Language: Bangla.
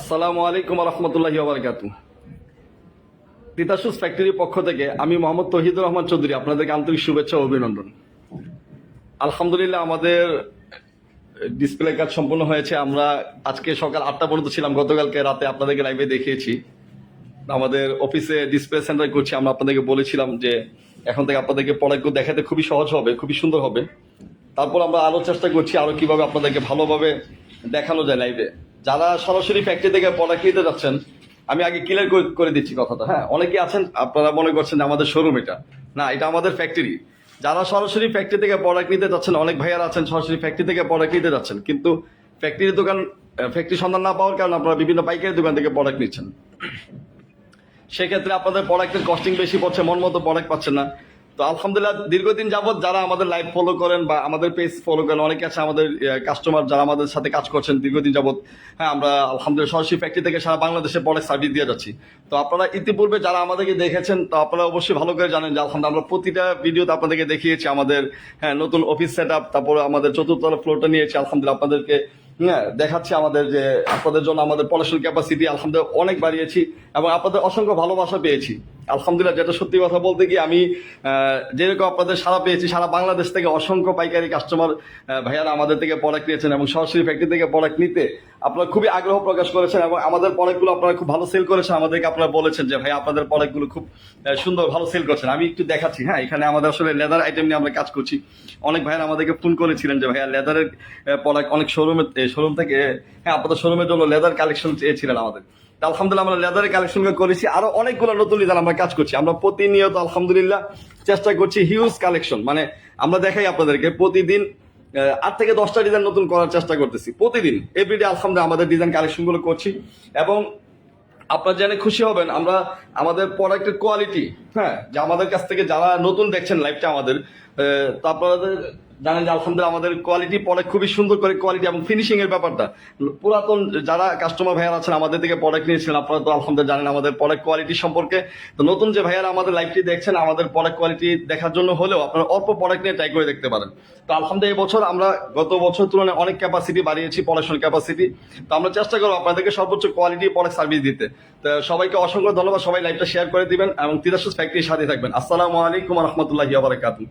আসসালামু আলাইকুম রহমতুল্লাহি বারকাতু তিতাসুস ফ্যাক্টরির পক্ষ থেকে আমি মোহাম্মদ তহিদুর রহমান চৌধুরী আপনাদেরকে আন্তরিক শুভেচ্ছা ও অভিনন্দন। আলহামদুলিল্লাহ আমাদের ডিসপ্লে কাজ সম্পূর্ণ হয়েছে। আমরা আজকে সকাল আটটা পর্যন্ত ছিলাম, গতকালকে রাতে আপনাদেরকে লাইভে দেখিয়েছি। আমাদের অফিসে ডিসপ্লে সেন্টার করছি, আমরা আপনাদেরকে বলেছিলাম যে এখন থেকে আপনাদেরকে প্রোডাক্টগুলো দেখাতে খুবই সহজ হবে, খুবই সুন্দর হবে। তারপর আমরা আরও চেষ্টা করছি আরও কীভাবে আপনাদেরকে ভালোভাবে দেখানো যায় লাইভে যারা সরাসরি ফ্যাক্টরি থেকে প্রোডাক্ট নিতে যাচ্ছেন, আমি আগে ক্লিয়ার করে দিচ্ছি কথাটা। হ্যাঁ অনেকে আছেন, আপনারা মনে করছেন যে আমাদের শোরুম এটা। না, এটা আমাদের ফ্যাক্টরি যারা সরাসরি ফ্যাক্টরি থেকে প্রোডাক্ট নিতে যাচ্ছেন, অনেক ভাইয়ারা আছেন সরাসরি ফ্যাক্টরি থেকে প্রোডাক্ট নিতে যাচ্ছেন, কিন্তু ফ্যাক্টরির দোকান ফ্যাক্টরি সন্ধান না পাওয়ার কারণে আপনারা বিভিন্ন পাইকারি দোকান থেকে প্রোডাক্ট নিচ্ছেন। সেক্ষেত্রে আপনাদের প্রোডাক্টের কস্টিং বেশি পড়ছে, মন মতো প্রোডাক্ট পাচ্ছেন না। তো আলহামদুলিল্লাহ, দীর্ঘদিন যাবত যারা আমাদের লাইভ ফলো করেন বা আমাদের পেজ ফলো করেন, অনেকে আছে আমাদের কাস্টমার যারা আমাদের সাথে কাজ করছেন দীর্ঘদিন যাবত হ্যাঁ আমরা আলহামদুলিল্লাহ সরাসরি ফ্যাক্টরি থেকে সারা বাংলাদেশে প্রোডাক্ট সার্ভিস দিয়ে যাচ্ছি। তো আপনারা ইতিপূর্বে যারা আমাদেরকে দেখেছেন, তো আপনারা অবশ্যই ভালো করে জানেন যে আলহামদুলিল্লাহ আমরা প্রতিটা ভিডিওতে আপনাদেরকে দেখিয়েছি আমাদের হ্যাঁ নতুন অফিস সেট আপ তারপরে আমাদের চতুর্থ ফ্লোরটা নিয়েছি, আলহামদুলিল্লাহ আপনাদেরকে হ্যাঁ দেখাচ্ছি আমাদের যে আপনাদের জন্য আমাদের পড়াশোনার ক্যাপাসিটি আলহামদুলিল্লাহ অনেক বাড়িয়েছি এবং আপনাদের অসংখ্য ভালোবাসা পেয়েছি। আলহামদুলিল্লাহ, যেটা সত্যি কথা বলতে কি, আমি যেরকম আপনাদের সারা পেয়েছি, সারা বাংলাদেশ থেকে অসংখ্য পাইকারি কাস্টমার ভাইয়ারা আমাদের থেকে প্রোডাক্ট নিয়েছেন এবং সরাসরি ফ্যাক্টরি থেকে প্রোডাক্ট নিতে আপনারা খুবই আগ্রহ প্রকাশ করেছেন এবং আমাদের প্রোডাক্টগুলো আপনারা খুব ভালো সেল করেছেন। আমাদেরকে আপনারা বলেছেন যে ভাই আপনাদের প্রোডাক্টগুলো খুব সুন্দর, ভালো সেল করছেন। আমি একটু দেখাচ্ছি হ্যাঁ এখানে আমাদের আসলে লেদার আইটেম নিয়ে আমরা কাজ করছি। অনেক ভাইয়ারা আমাদেরকে ফোন করেছিলেন যে, ভাইয়া লেদারের প্রোডাক্ট অনেক শোরুমে শোরুম থেকে হ্যাঁ আপনাদের শোরুমের জন্য লেদার কালেকশন চেয়েছিলেন আমাদের। আলহামদুলিল্লাহ আমরা লেদারের কালেকশন করেছি। আরও অনেকগুলো নতুন ডিজাইন আমরা কাজ করছি। আমরা প্রতিনিয়ত আলহামদুলিল্লাহ চেষ্টা করছি হিউজ কালেকশন মানে আমরা দেখাই আপনাদেরকে, প্রতিদিন আট থেকে দশটা ডিজাইন নতুন করার চেষ্টা করতেছি। প্রতিদিন এভরিডে আলহামদুলিল্লাহ আমাদের ডিজাইন কালেকশনগুলো করছি। এবং আপনারা জেনে খুশি হবেন, আমরা আমাদের প্রোডাক্টের কোয়ালিটি হ্যাঁ যে আমাদের কাছ থেকে যারা নতুন দেখছেন লাইভটা আমাদের তো আপনাদের জানেন যে আলহামদুলিল্লাহ আমাদের কোয়ালিটি প্রোডাক্ট খুবই সুন্দর করে কোয়ালিটি এবং ফিনিশিং এর ব্যাপারটা। পুরাতন যারা কাস্টমার ভাইয়ার আছেন, আমাদের থেকে প্রোডাক্ট নিয়েছিলেন, আপনারা তো আলহামদুলিল্লাহ জানেন আমাদের প্রোডাক্ট কোয়ালিটি সম্পর্কে। তো নতুন যে ভাইয়ারা আমাদের লাইভটি দেখছেন, আমাদের প্রোডাক্ট কোয়ালিটি দেখার জন্য হলেও আপনারা অল্প প্রোডাক্ট নিয়ে ট্রাই করে দেখতে পারেন। তো আলহামদুলিল্লাহ এই বছর আমরা গত বছর তুলনায় অনেক ক্যাপাসিটি বাড়িয়েছি পড়াশোনার ক্যাপাসিটি তো আমরা চেষ্টা করব আপনাদেরকে সর্বোচ্চ কোয়ালিটি প্রোডাক্ট সার্ভিস দিতে। তো সবাইকে অসংখ্য ধন্যবাদ, সবাই লাইভটা শেয়ার করে দিবেন এবং তিরাশোস ফ্যাক্টরির সাথে থাকবেন। আসসালামু আলাইকুম রহমতুল্লাহি আবরাকাতুহ